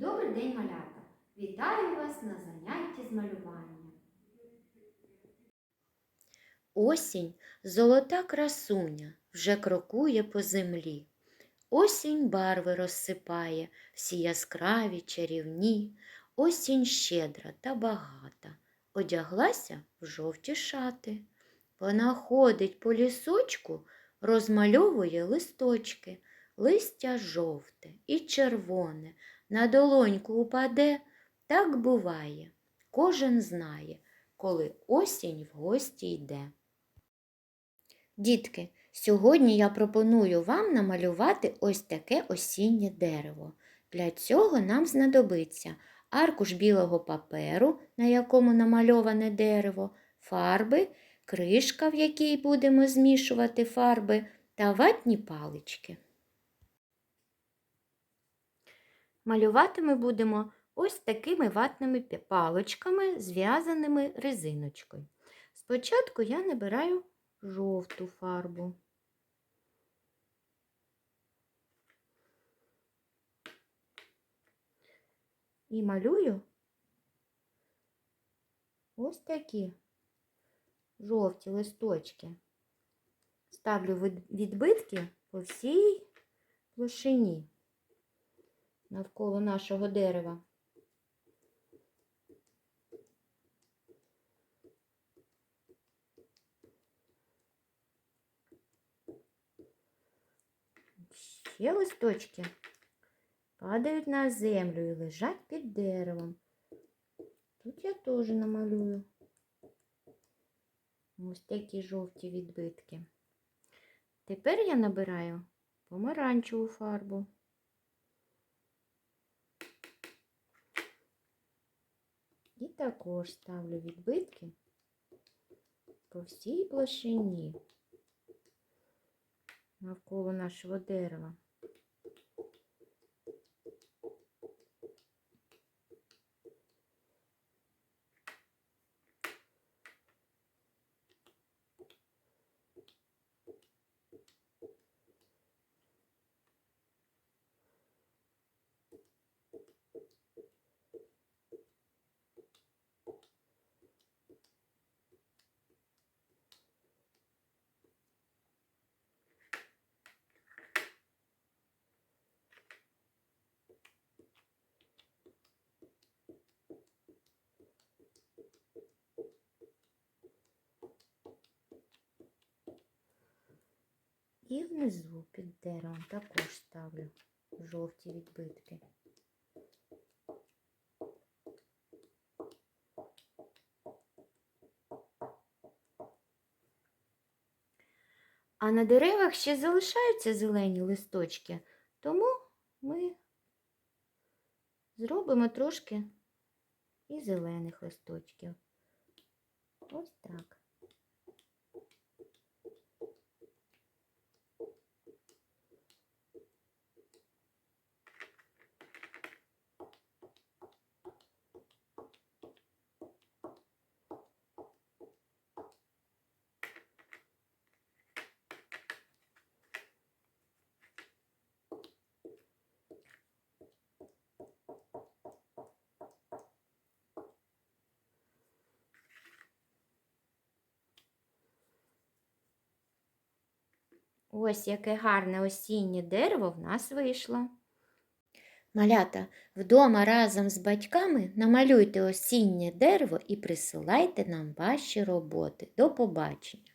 Добрий день, малята! Вітаю вас на занятті з малювання. Осінь золота красуня вже крокує по землі. Осінь барви розсипає, всі яскраві, чарівні. Осінь щедра та багата, одяглася в жовті шати. Вона ходить по лісочку, розмальовує листочки, листя жовте і червоне, на долоньку упаде, так буває. Кожен знає, коли осінь в гості йде. Дітки, сьогодні я пропоную вам намалювати ось таке осіннє дерево. Для цього нам знадобиться аркуш білого паперу, на якому намальоване дерево, фарби, кришка, в якій будемо змішувати фарби, та ватні палички. Малювати ми будемо ось такими ватними паличками, зв'язаними резиночкою. Спочатку я набираю жовту фарбу. І малюю ось такі жовті листочки. Ставлю відбитки по всій площині навколо нашого дерева. Ще листочки падають на землю і лежать під деревом. Тут я теж намалюю ось такі жовті відбитки. Тепер я набираю помаранчеву фарбу. І також ставлю відбитки по всій площині навколо нашого дерева. І внизу під деревом також ставлю жовті відбитки. А на деревах ще залишаються зелені листочки, тому ми зробимо трошки і зелених листочків. Ось так. Ось яке гарне осіннє дерево в нас вийшло. Малята, вдома разом з батьками намалюйте осіннє дерево і присилайте нам ваші роботи. До побачення!